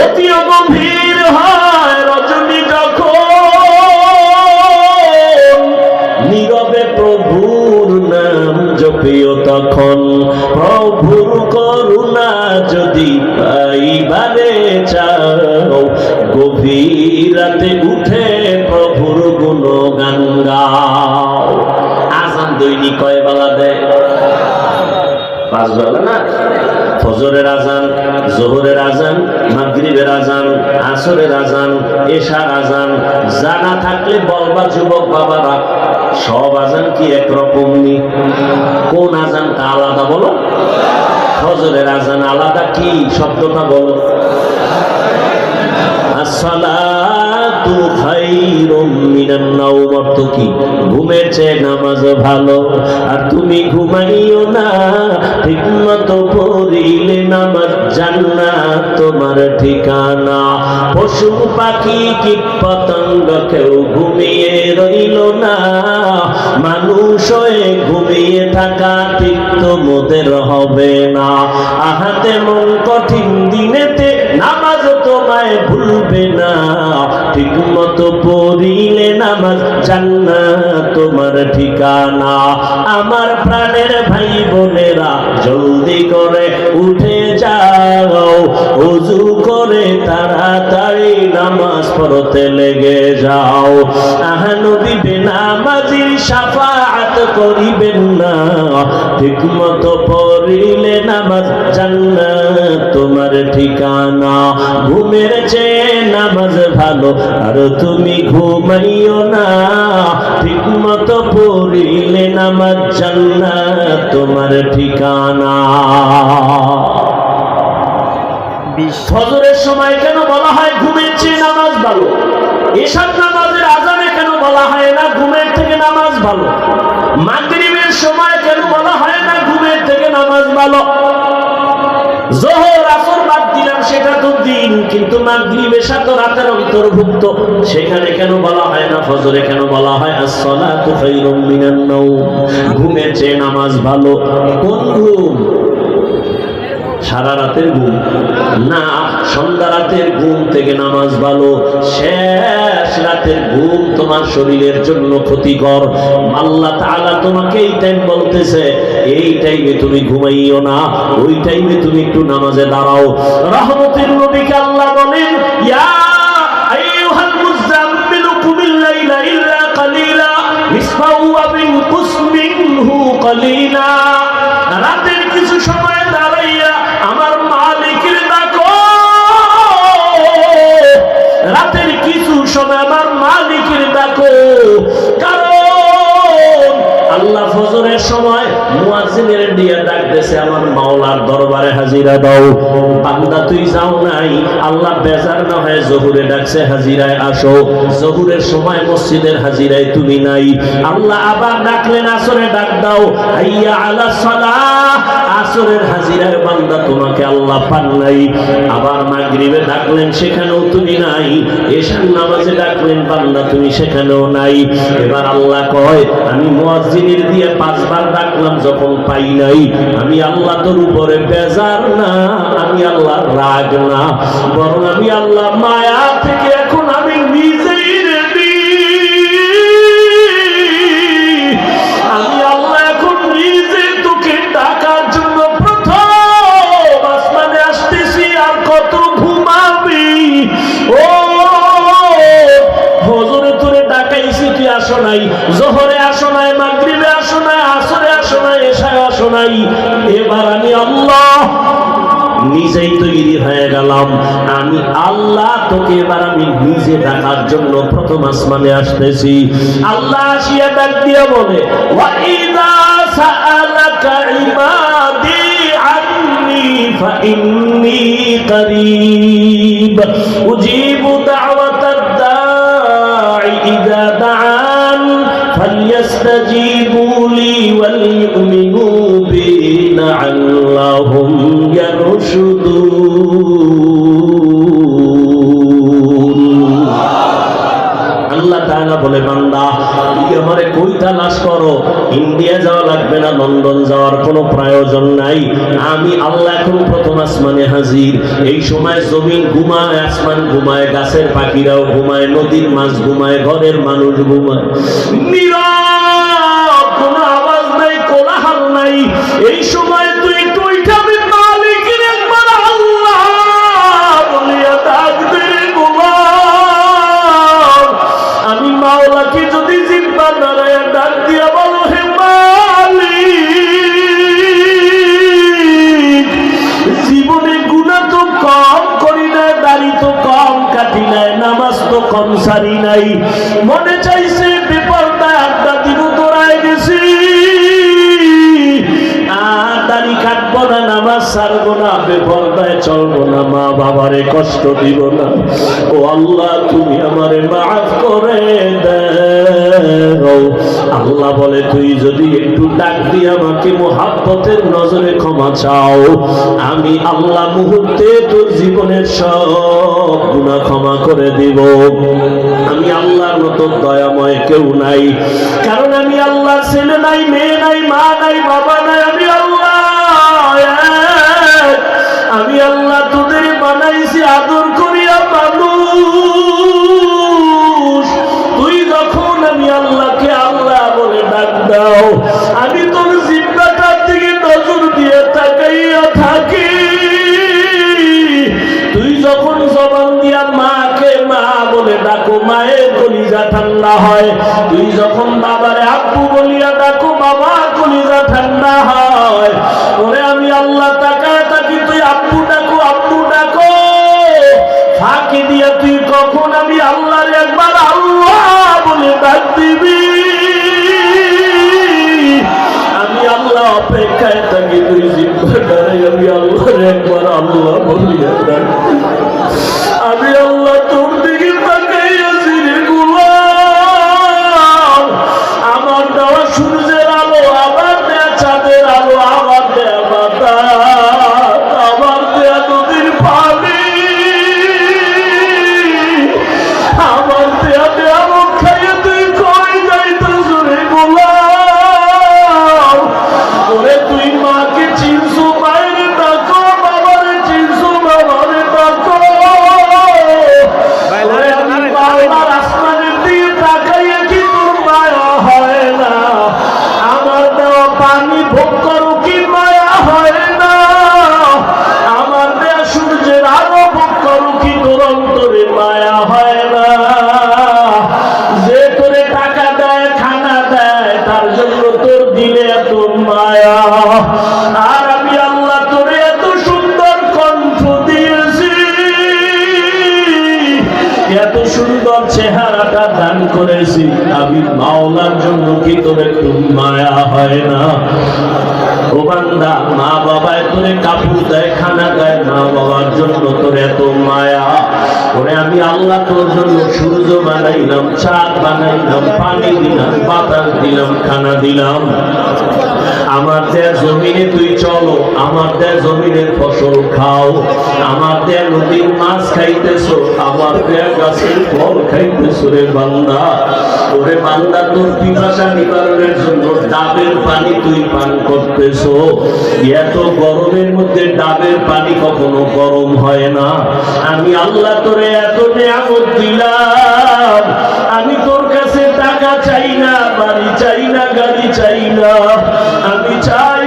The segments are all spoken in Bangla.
অতি গভীর হয় রজনী যখন নীরবে প্রভুর নাম জপিও তখন। প্রভুর করুণা যদি পাইবারে চাও, গভীর রাতে উঠে প্রভুর গুণগান গাও। আজান দৈনিক কয় বেলা দেয় পাঁচ বেলা না? ফজরের আজান, জোহরের আজান, মাগরিবের আজান, আসরের আজান, এশার আজান জানা থাকলে বলবা যুবক বাবারা, সব আজান কি একরকম নি? কোন আজানটা আলাদা বলো? ফজরের আজান আলাদা কি? শব্দটা বলো। অর্থ কি? নামাজ ভালো। আর তুমি ঘুমাইও না পড়িলে নামাজ তোমার ঠিকানা। পশু পাখি কীট পতঙ্গ, কেউ ঘুমিয়ে রইল না। মানুষ ঘুমিয়ে থাকা ঠিক তোমাদের হবে না। আহাতে মন কঠিন দিনেতে নামাজ তোমায় ভুলবে না। ঠিক মতো পড়িলে নামাজ জান্নাত তোমার ঠিকানা। আমার প্রাণের ভাই বোনেরা জলদি করে উঠে যাও। উজু করে তাড়াতাড়ি নামাজ পড়তে লেগে যাও। আহানবী বেনামাজির সাফাত করিবেন না। ঠিক মতো পড়িলে নামাজ জান্নাত তোমার ঠিকানা। ঘুমের চেয়ে নামাজ ভালো, আর তুমি ঘুমাইও না। ঠিক মতো পড়িলে নামাজ জান্নাত তোমার ঠিকানা। ফজরের সময় কেন বলা হয় ঘুমের চেয়ে নামাজ ভালো? এসব নামাজের আজানে কেন বলা হয় না ঘুমের থেকে নামাজ ভালো? মাগরিবের সময় কেন বলা হয় না ঘুমের থেকে নামাজ ভালো? জোহর, আসর বাদ দিলাম, সেটা তো দিন, কিন্তু মাগরিব এসা তো রাতের অন্তর্ভুক্ত। সেখানে কেন বলা হয় না ফজরে? কেন বলা হয় আসসালাতু খায়রুম মিনান নাওম? ঘুমের চেয়ে নামাজ ভালো। কোন ঘুম? সারা রাতের ঘুম। না, সন্ধ্যা রাতের ঘুম থেকে নামাজ ভালো। শেষ রাতের ঘুম তোমার শরীরের জন্য ক্ষতিকর। আল্লাহ তাআলা তোমাকে এই টাইম বলতেছে, এই টাইমে তুমি ঘুমাইও না, ওই টাইমে তুমি একটু নামাজে দাঁড়াও। রহমতের নবীকে আল্লাহ বলেন, ইয়া ডাকতেছে আমার মাওলার দরবারে হাজিরা দাও। বান্দা, তুই যাও নাই। আল্লাহ বেজার না হয় জহুরে ডাকছে, হাজিরায় আসো। জহুরের সময় মসজিদের হাজিরায় তুমি নাই। আল্লাহ আবার ডাকলেন, আসরে ডাক দাও। আইয়া আলা সালাহ। আসরের হাজিরায় বান্দা তোমাকে আল্লাহ পান নাই। আবার মাগরিবে ডাকলেন, সেখানেও তুমি নাই। এশার নামাজে ডাকলেন, বান্দা, তুমি সেখানেও নাই। এবার আল্লাহ কয়, আমি মুয়াজ্জিনের দিয়ে পাঁচবার ডাকলাম, যখন পাই নাই। আমি আল্লাহ তোর উপরে বেজার না, আমি আল্লাহ রাগ না। বরং আমি আল্লাহ মায়া থেকে নিজেই তৈরি হয়ে গেলাম। আমি আল্লাহ তোকে এবার আমি নিজে দেখার জন্য প্রথম আসমানে আসতেছি। আল্লাহ আসিয়া দিয়ে বলে ওয়াইদা ওয়াল কোনো প্রয়োজন নাই। আমি আল্লাহ এখন প্রথম আসমানে হাজির। এই সময় জমিন ঘুমায়, আসমান ঘুমায়, গাছের পাখিরাও ঘুমায়, নদীর মাছ ঘুমায়, ঘরের মানুষ ঘুমায়। নীরব, কোনো আওয়াজ নাই, কোলাহল নাই। এই সময় তুই একটু সারি নাই। মনে চাইছে বিপদটা আড্ডা দিব তোরাই গেছি না মা বাবারে কষ্ট দিব না। ও আল্লাহ, তুমি আমারে মাফ করে দাও আল্লাহ বলে, তুই যদি একটু ডাক দিয়ে আমাকে মোহাব্বতের নজরে ক্ষমা চাও, আমি আল্লাহ মুহূর্তে তোর জীবনের সব গুণা ক্ষমা করে দিব। আমি আল্লাহর মতো দয়াময় কেউ নাই। কারণ আমি আল্লাহ ছেলে নাই, মেয়ে নাই, মা নাই, বাবা দাও। আমি তোর জিব্বাটার দিকে নজর দিয়ে তাকাইয়া থাকি। তুই যখন জবান দিয়া মাকে মা বলে ডাকো, মায়ের কলিজা ঠান্ডা হয়। তুই যখন বাবারে আব্বু বলিয়া ডাকো বাবা কলিজা ঠান্ডা হয়। ওরে আমি আল্লাহ চেহারাটা দান করেছি। আমি মাওলার জন্য কি তোর মায়া হয় না? মা বাবায় তোরে কাপড় দেয়, খানা দেয়, মা বাবার জন্য তোর এত মায়া। ওরে আমি আল্লাহ তোর জন্য সূর্য বানাইলাম, চাঁদ বানাইলাম, পানি দিলাম, বাতাস দিলাম, খানা দিলাম। আমার দেয়া জমিনে তুই চলো, আমার দেয়া জমিনের ফসল খাও। আমার দেয়া নদীর মাছ খাইতেছো, আমার দেয়া গাছের ফল খাইতেছো রে বান্দা। ওরে বান্দা, তোর পিপাসা নিবারণের জন্য ডাবের পানি তুই পান করতেছো। এত গরমের মধ্যে ডাবের পানি কখনো গরম হয় না। আমি আল্লাহ তোরে এত নিয়ামত দিলাম। আমি তোর কাছে টাকা চাই না, বাড়ি চাই না, গাড়ি চাই না। আমি চাই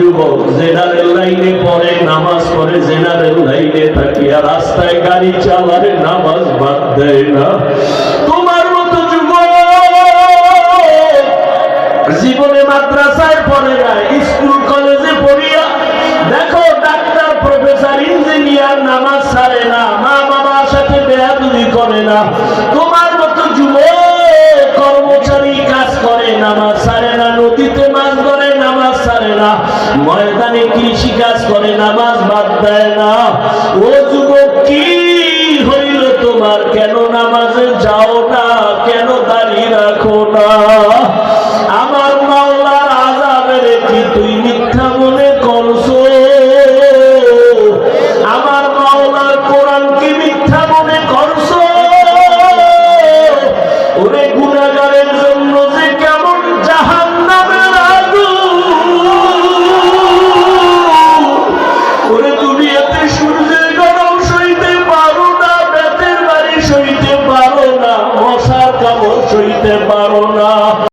যুবক, জেনারেল লাইনে পড়ে, নামাজ পড়ে, জেনারেল লাইনে থাকিয়া রাস্তায় গাড়ি চালারে নামাজ বাদ দেয় না। তোমার মতো যুবক, জীবনে মাদ্রাসায় পড়ে না, স্কুল, কলেজে পড়িয়া, দেখো ডাক্তার, প্রফেসর, ইঞ্জিনিয়ার নামাজ ছাড়ে না, মা বাবার সাথে বেয়াদুরি করে না। তোমার মতো যুব কর্মচারী কাজ করে, নামাজ ছাড়ে না, নদীতে মাছ ধরে, নামাজ ছাড়ে না। ময়দানে কৃষি কাজ করে নামাজ বাদ দেয় না। ওই